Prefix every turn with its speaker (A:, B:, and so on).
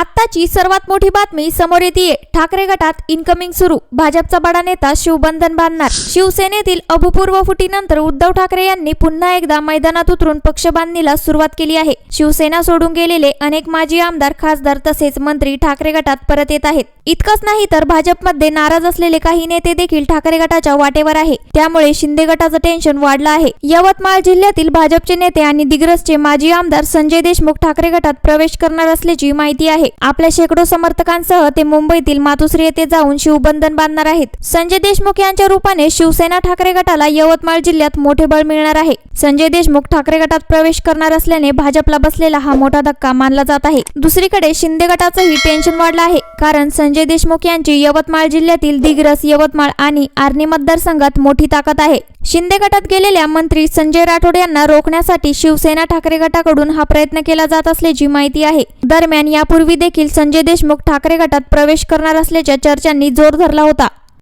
A: आत्ताची सर्वात मोठी बातमी समोर येते. ठाकरे गटात इनकमिंग सुरू. भाजपचा बडा नेता शिवबंधन बांधणार. शिवसेनेतील अभूपूर्व फुटीनंतर उद्धव ठाकरे यांनी पुन्हा एकदा मैदानात उतरून पक्ष बांधणीला सुरुवात केली आहे. शिवसेना सोडून गेलेले अनेक माजी आमदार खासदार तसेच मंत्री ठाकरे गटात परत येत आहेत. इतकंच नाही तर भाजपमध्ये नाराज असलेले काही नेते देखील ठाकरे गटाच्या वाटेवर आहे. त्यामुळे शिंदे गटाचं टेन्शन वाढलं आहे. यवतमाळ जिल्ह्यातील भाजपचे नेते आणि दिग्रसचे माजी आमदार संजय देशमुख ठाकरे गटात प्रवेश करणार असल्याची माहिती आहे. आपल्या शेकडो समर्थकांसह ते मुंबईतील मातुश्री येथे जाऊन शिवबंधन बांधणार आहेत. संजय देशमुख यांच्या रूपाने शिवसेना ठाकरे गटाला यवतमाळ जिल्ह्यात मोठे बळ मिळणार आहे. संजय देशमुख ठाकरे गटात प्रवेश करणार असल्याने भाजपला बसलेला हा मोठा धक्का मानला जात आहे. दुसरीकडे शिंदे गटाचंही टेन्शन वाढलं आहे. कारण संजय देशमुख यांची यवतमाळ जिल्ह्यातील दिग्रस यवतमाळ आणि आर्णी मतदारसंघात मोठी ताकद आहे. शिंदे गटात गेलेल्या मंत्री संजय राठोड यांना रोखण्यासाठी शिवसेना ठाकरे गटाकडून हा प्रयत्न केला जात असल्याची माहिती आहे. दरम्यान यापूर्वी देखील संजय देशमुख ठाकरे गटात प्रवेश करणार असल्याच्या चर्चांनी जोर धरला होता.